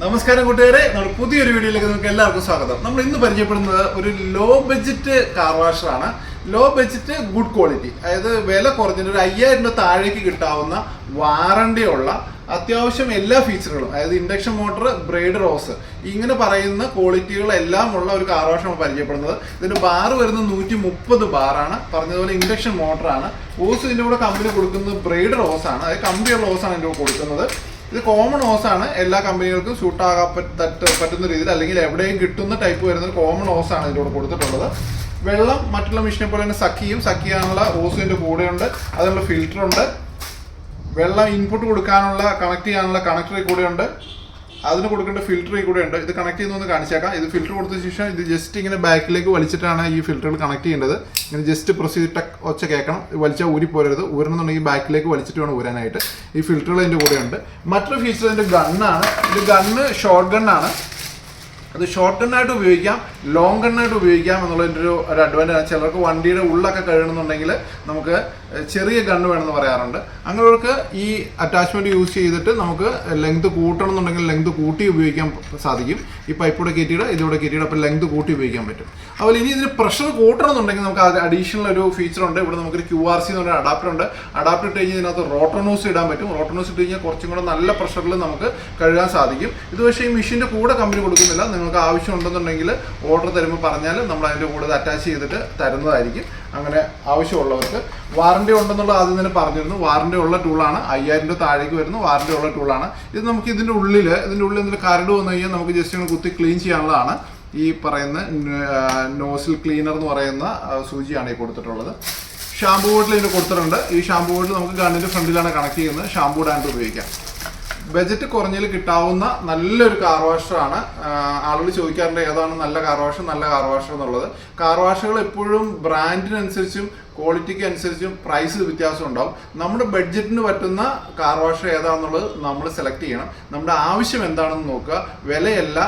നമസ്കാരം കൂട്ടുകാരെ. നമ്മൾ പുതിയൊരു വീഡിയോയിലേക്ക് നിങ്ങൾക്ക് എല്ലാവർക്കും സ്വാഗതം. നമ്മൾ ഇന്ന് പരിചയപ്പെടുന്നത് ഒരു ലോ ബഡ്ജറ്റ് കാർ വാഷറാണ് ലോ ബഡ്ജറ്റ് ഗുഡ് ക്വാളിറ്റി അതായത് വില കുറഞ്ഞിട്ട് ഒരു അയ്യായിരം രൂപ താഴേക്ക് കിട്ടാവുന്ന വാറണ്ടി ഉള്ള അത്യാവശ്യം എല്ലാ ഫീച്ചറുകളും അതായത് ഇൻഡക്ഷൻ മോട്ടർ ബ്രേഡ് റോസ്. ഇങ്ങനെ പറയുന്ന ക്വാളിറ്റികളെല്ലാം ഉള്ള ഒരു കാർ നമ്മൾ പരിചയപ്പെടുന്നത്. ഇതിന്റെ ബാർ വരുന്നത് നൂറ്റി മുപ്പത് ബാറാണ് പറഞ്ഞതുപോലെ ഇൻഡക്ഷൻ മോട്ടറാണ് ഓസ് ഇതിന്റെ കൂടെ കമ്പനി കൊടുക്കുന്നത് ബ്രേഡ് റോസ് ആണ്. അതായത് കമ്പിയുള്ള ഓസാണ് ഇതിന്റെ കൂടെ കൊടുക്കുന്നത്. ഇത് കോമൺ ഓസ് ആണ്. എല്ലാ കമ്പനികൾക്കും ഷൂട്ട് ആകാൻ പറ്റ പറ്റുന്ന രീതിയിൽ അല്ലെങ്കിൽ എവിടെയും കിട്ടുന്ന ടൈപ്പ് വരുന്ന കോമൺ ഓസ് ആണ് ഇതിലൂടെ കൊടുത്തിട്ടുള്ളത്. വെള്ളം മറ്റുള്ള മെഷീനെ പോലെ തന്നെ സഖിയും സഖിയാനുള്ള ഓസിന്റെ കൂടെയുണ്ട്. അതിനുള്ള ഫിൽറ്റർ ഉണ്ട്. വെള്ളം ഇൻപുട്ട് കൊടുക്കാനുള്ള കണക്ട് ചെയ്യാനുള്ള കണക്ടറിൽ കൂടെയുണ്ട്. അതിന് കൊടുക്കേണ്ട ഫിൽറ്ററിൽ കൂടെ ഉണ്ട്. ഇത് കണക്ട് ചെയ്യുന്നൊന്ന് കാണിച്ചേക്കാം. ഇത് ഫിൽറ്റർ കൊടുത്ത ശേഷം ഇത് ജസ്റ്റ് ഇങ്ങനെ ബാക്കിലേക്ക് വലിച്ചിട്ടാണ് ഈ ഫിൽറ്ററുകൾ കണക്ട് ചെയ്യേണ്ടത്. ഇങ്ങനെ ജസ്റ്റ് പ്രസ് ചെയ്തിട്ട് ഒച്ച കേൾക്കണം. വലിച്ചാൽ ഊരി പോരരുത്. ഊരണമെന്നുണ്ടെങ്കിൽ ബാക്കിലേക്ക് വലിച്ചിട്ട് വേണം ഊരാനായിട്ട്. ഈ ഫിൽറ്ററുകൾ അതിന്റെ കൂടെ ഉണ്ട്. മറ്റൊരു ഫീച്ചർ ഇതിന്റെ ഗണ്ണാണ് ഇത് ഗണ്ണ് ഷോർട്ട് ഗണ്ണാണ് അത് ഷോർട്ട് ഗണ്ണായിട്ട് ഉപയോഗിക്കാം ലോങ് ഗണ്ണായിട്ട് ഉപയോഗിക്കാം എന്നുള്ളതിന്റെ ഒരു ഒരു അഡ്വാന്റേജ് ചിലർക്ക് വണ്ടിയുടെ ഉള്ളൊക്കെ കഴിയണമെന്നുണ്ടെങ്കിൽ നമുക്ക് ചെറിയ ഗണ്ണ് വേണമെന്ന് പറയാറുണ്ട്. അങ്ങനെയുള്ളവർക്ക് ഈ അറ്റാച്ച്മെന്റ് യൂസ് ചെയ്തിട്ട് നമുക്ക് ലെങ്ത് കൂട്ടണം എന്നുണ്ടെങ്കിൽ ലെങ്ത് കൂട്ടി ഉപയോഗിക്കാൻ സാധിക്കും. ഈ പൈപ്പൂടെ കയറ്റിയിട്ട് ഇതിലൂടെ കയറ്റിയിട്ട് അപ്പോൾ ലെങ്ത് കൂട്ടി ഉപയോഗിക്കാൻ പറ്റും. അതുപോലെ ഇനി ഇതിന് പ്രഷർ കൂട്ടണം എന്നുണ്ടെങ്കിൽ നമുക്ക് അത് അഡീഷണൽ ഒരു ഫീച്ചർ ഉണ്ട്. ഇവിടെ നമുക്കൊരു ക്യു ആർ സി എന്ന് പറഞ്ഞ അഡാപ്റ്റർ ഉണ്ട്. അഡാപ്റ്റർ ഇട്ട് കഴിഞ്ഞാൽ ഇതിനകത്ത് റോട്ടോനോസ് ഇടാൻ പറ്റും. റോട്ടോനോസ് ഇട്ട് കഴിഞ്ഞാൽ കുറച്ചും കൂടെ നല്ല പ്രഷറിൽ നമുക്ക് കഴുകാൻ സാധിക്കും. ഇത് പക്ഷേ ഈ മെഷീന്റെ കൂടെ കമ്പനി കൊടുക്കുന്നില്ല. നിങ്ങൾക്ക് ആവശ്യം ഉണ്ടെന്നുണ്ടെങ്കിൽ ഓർഡർ തരുമ്പോൾ പറഞ്ഞാൽ നമ്മൾ അതിന്റെ കൂടെ അറ്റാച്ച് ചെയ്തിട്ട് തരുന്നതായിരിക്കും. അങ്ങനെ ആവശ്യമുള്ളവർക്ക് വാറണ്ടി ഉണ്ടെന്നുള്ളത് ആദ്യം തന്നെ പറഞ്ഞിരുന്നു. വാറണ്ടി ഉള്ള ടൂളാണ് അയ്യായിരം രൂപ താഴേക്ക് വരുന്നു. വാറണ്ടി ഉള്ള ടൂളാണ് ഇത് നമുക്ക് ഇതിന്റെ ഉള്ളിൽ ഇതിന്റെ ഉള്ളിൽ എന്തെങ്കിലും കരട് വന്നു കഴിഞ്ഞാൽ നമുക്ക് ജസ്റ്റ് ഒന്ന് കുത്തി ക്ലീൻ ചെയ്യാനുള്ളതാണ്. ഈ പറയുന്ന നോസിൽ ക്ലീനർ എന്ന് പറയുന്ന സൂചിയാണ് ഈ കൊടുത്തിട്ടുള്ളത്. ഷാമ്പൂ ബോട്ടിൽ ഇതിന് കൊടുത്തിട്ടുണ്ട്. ഈ ഷാമ്പൂ ബോട്ടിൽ നമുക്ക് ഗണ്ണിന്റെ ഫ്രണ്ടിലാണ് കണക്ട് ചെയ്യുന്നത്. ഷാമ്പൂ ഡാൻഡ് ഉപയോഗിക്കാം. ബജറ്റ് കുറഞ്ഞിൽ കിട്ടാവുന്ന നല്ലൊരു കാർ വാഷറാണ് ആളുകൾ ചോദിക്കാറുണ്ട് ഏതാണ് നല്ല കാർ വാഷർ നല്ല കാർ വാഷർ എന്നുള്ളത്. കാർ വാഷുകൾ എപ്പോഴും ബ്രാൻഡിനനുസരിച്ചും ക്വാളിറ്റിക്ക് അനുസരിച്ചും പ്രൈസ് വ്യത്യാസം ഉണ്ടാവും. നമ്മുടെ ബഡ്ജറ്റിന് പറ്റുന്ന കാർ വാഷർ ഏതാണെന്നുള്ളത് നമ്മൾ സെലക്ട് ചെയ്യണം. നമ്മുടെ ആവശ്യം എന്താണെന്ന് നോക്കുക. വിലയല്ല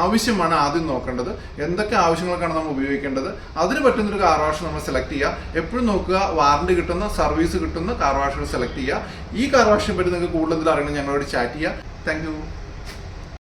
ആവശ്യമാണ് ആദ്യം നോക്കേണ്ടത്. എന്തൊക്കെ ആവശ്യങ്ങൾക്കാണ് നമ്മൾ ഉപയോഗിക്കേണ്ടത്? അതിന് പറ്റുന്നൊരു കാർ വാഷർ നമ്മൾ സെലക്ട് ചെയ്യുക. എപ്പോഴും നോക്കുക വാറണ്ടി കിട്ടുന്ന സർവീസ് കിട്ടുന്ന കാർ വാഷർ സെലക്ട് ചെയ്യുക. ഈ കാർ വാഷിനെ പറ്റി നിങ്ങൾക്ക് കൂടുതൽ അറിയണം ഞങ്ങളോട് ചാറ്റ് ചെയ്യുക. താങ്ക്